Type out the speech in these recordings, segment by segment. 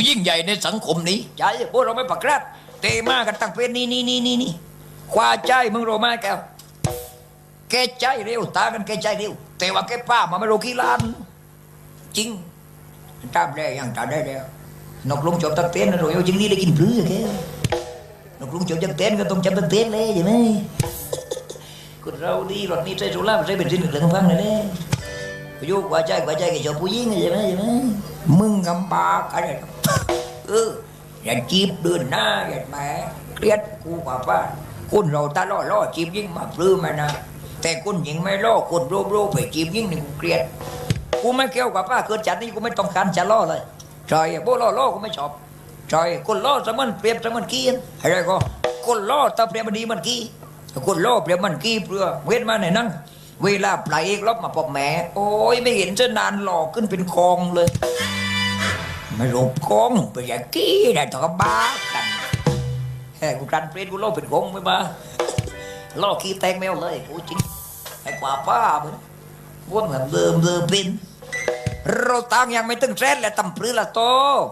ผู้ยิ่งใหญ่ในสังคมนี้ใจพวกเราไม่ปักรัดเตะมากันตั้งเป็นนี่นี่นี่นี่นี่คว้าใจมึงโรมาแกวแกใจเร็วตากันแกใจเร็วแต่ว่าแกป้ามาไม่รู้กี่ล้าน จริงตามได้ยังตามได้แล้วนกลุงจบตั้งเต้นนะโรยเอาจริงนี่ได้กินพลื้อแกนกลุงจบตั้งเต้นก็ต้องจำตั้งเต้นเลยใช่ไหมคนเราดีรถนี้ใช้โซล่าใช้เป็นสิ่งเหลืองฟังเลยเลยโยกว่าใจว่าใจกับชอบผู้หญิงใช่ไหมใช่ไหมมึงกำบากอะไร เอออย่าจีบเดินหน้าอย่าแหมเครียดกูกว่าป้าคนเราตาล่อล่อจีบยิ่งมาปลื้มมานะ แต่คนหญิงไม่ล่อคนโรบโรไปจีบยิ่งหนึ่งกูเครียด กูไม่เกี่ยวกับป้าเกิดจัดนี่กูไม่ต้องการจะล่อเลยใช่โบล่อล่อกูไม่ชอบใช่คนล่อสมันเปรียบสมันกี้อะไรก็คนล่อตาเปรียบมันดีมันกี้คนล่อเปรียบมันกี้เปลือเว้นมาไหนนั่งเวลาปลายเอกลบมาปอบแหมโอ้ยไม่เห็นจะนานหลอกขึ้นเป็นคลองเลย ไม่รบคลองไปอย่างกี้ได้ต่อกับบ้ากันแฮ่กูกันเปรตกูโลกเป็นคงไม่บ้าล่อขี้แตงแมวเลยกูจริงไอ้กว่าป้ามึงวนเหมือนเดิมเดิมเป็นเราตังยังไม่ตึงแซ่และตำปรือละโต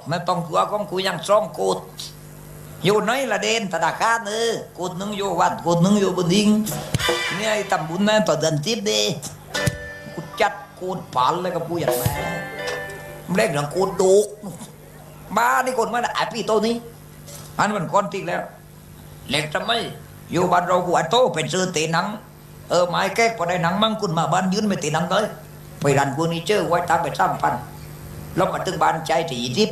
ไม่ต้องกลัวของกูยังซ่องกูดอยู่ไหนละเด่นธนาคาเออกูนึงอยู่วัดกูนึงอยู่บนดิงเนี่ยไอ้ตำบุญนั่ต่อเดินทิพย์ดีกูจัดกูผ่านเลยกับกูอย่างแม่ เล่นของกูดุกบ้านี่คนมาไอ้พี่โตนี้อันมันคนติดแล้ว เล็กทำไมอยู่บ้านเรากูไอโตเป็นซื้อตีหนัง เออไม้แก๊กพอได้หนังมั่งคุณมาบ้านยืนไม่ตีหนังเลยไปรันกูนี่เจอไว้ตามไปสามพันแล้วมาถึงบ้านใจที่ยี่สิบ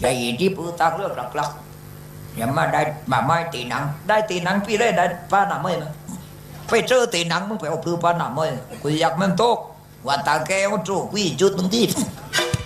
ใจยี่สิบเออตางเรื่องหลักๆอย่ามาได้มาไม่ตีหนัง ได้ตีหนังพี่ได้ได้ป้าหนาเมยนะไปเจอตีหนังมึงไปเอาพือป้าหนาเมยกูอยากมันโตกว่าตาแกมันโจกวีจุดมึงที่แม่งโจกกว่าตัวไม่ใช่โจกวีเออแต่ตำปื้อกูมัวเม็ดเลยนี่แหละคนกันบ้าบ้าอะไรกันเจอกูนะบ้าเป็นจริงอย่างแมที่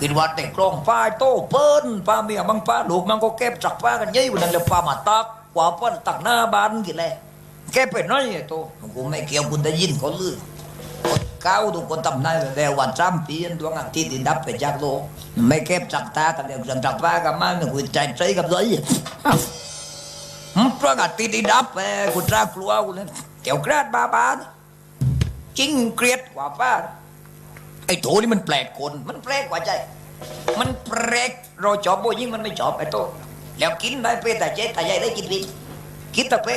กินวัดแต่กลองป้าโต้เปิ้นป้าเมียบังป้าลูกมันก็เก็บจักป้ากันยี่วันนั้นเลยป้ามาตักกว่าเปิ้นตักหน้าบ้านกี่แลแกเป็นน้อยไอ้โตกูไม่เกี่ยวคุณได้ยินเขาลือคนเก้าทุกคนทำได้แต่วันจำปีนดวงอาทิตย์ที่ดับไปจากโลกไม่เก็บจักตากันเดียวจักป้ากันมาเนี่ยกูใจใจกับเลยมันประกาศตีดีดับไปกูจ้ากลัวกูเลยเกี่ยวกราดบาบานจริงเกลียดกว่าป้า ไอ้โถนี่มันแปลกคน มันแปลกกว่าใจ มันแปลกเราชอบโบยิ่งมันไม่ชอบไอ้โต แล้วกินได้เป้แต่เจ๊แต่ใหญ่ได้กินดีกินแต่เป้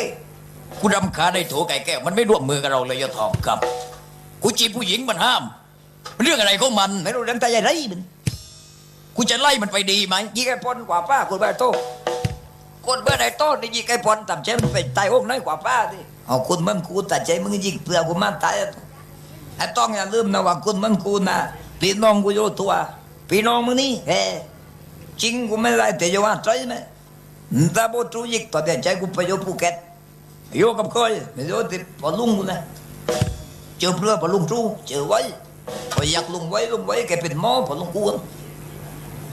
กูรำคาญไอ้โถไก่แก้วมันไม่ร่วมมือกับเราเลยยะทองครับ กูจีบผู้หญิงมันห้าม เรื่องอะไรของมันไม่รู้เรื่องแต่ใหญ่ได้มันกูจะไล่มันไปดีไหมยี่ไอ้ปอนกว่าป้าคนบ้าโตคนเบื่อไอ้โตนี่ยี่ไอ้ปอนตับเจ๊มันเป็นตายอกน้อยกว่าป้าดิเอาคุณมึงกูตัดใจมึงยิงเปลือกกูมาตาย ไอ้ต้องอย่าลืมนะว่าคุณมันกูนะพี่น้องกูอยู่ตัวพี่น้องมึงนี่เฮจริงกูไม่ได้แต่จะว่าใจไหมแต่โบตูยิกตอนเดียวใจกูไปอยู่ภูเก็ตอยู่กับคอยไม่รู้ที่พอลุงกูนะเจอเพื่อพอลุงจูเจอไว้พออยากลุงไว้ลุงไว้แกเป็นหมอพอลุงกู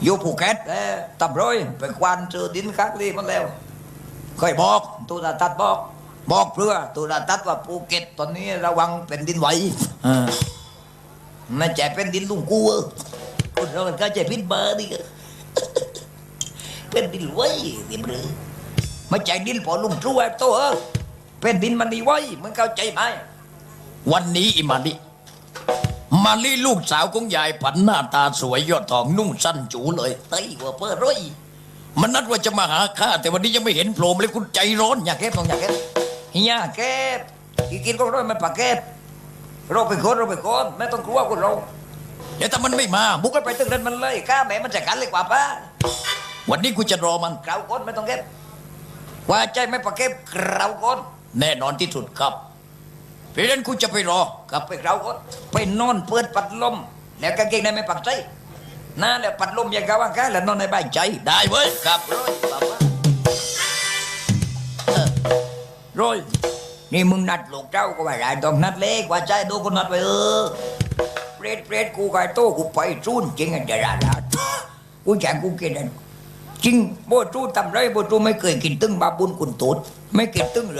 อยู่ภูเก็ตเออตับร้อยไปควานเจอดินคักลีมันแล้วเคยบอกตัวตาตัดบอก บอกเพื่อตัวตาตัดว่าภูเก็ตตอนนี้ระวังเป็นดินไหวเออไม่ใช่เป็นดินลุงกูเออคนเรามันก็ใจพิษเบอร์นี่ก็เป็นดินไว้ดินหรือไม่ใช่ดินพอลุงจู้ไอ้โตเออเป็นดินมันนี่ไว้มึงเข้าใจไหมวันนี้อิมาลิมาลิลูกสาวของยายผันหน้าตาสวยยอดทองนุ่งสั้นจูเลยเตยหัวเปิดร้อยมันนัดว่าจะมาหาข้าแต่วันนี้ยังไม่เห็นโผล่มาเลยคุณใจร้อนอยากแกต้องอยากแก เฮียแกอีกินก็ร้อยไม่ปากแกเราไปคนเราไปคนไม่ต้องกลัวคนเราเดี๋ยวถ้ามันไม่มาบุกกันไปตึกนั้นมันเลยกล้าแหมมันจะกันเลยกว่าป้าวันนี้กูจะรอมันเกลาคนไม่ต้องแกว่าใจไม่ปากแกเกลาคนแน่นอนที่สุดครับเพราะฉะนั้นกูจะไปรอกลับไปเกลาคนไปนอนเปิดปัดลม แล้วกางเกงในไม่ปักใจน่าแล้วปัดลมอย่างกาว่างกาแล้วนอนในบ้านใจได้เว้ยครับร้อยป้า ร้อยนี่มึงนัดลูกเจ้าก็ไม่ได้ต้องนัดเล็กว่าใจดูคนนัดไปเออเปรตเปรตกูไก่โตกูไปจูนจริงอันเดียร์ดกูแจกกูกินอันจริงโบจูทำไรโบจูไม่เคยกินตึ้งบาบุญกุนตูดไม่กินตึ้งเหลือ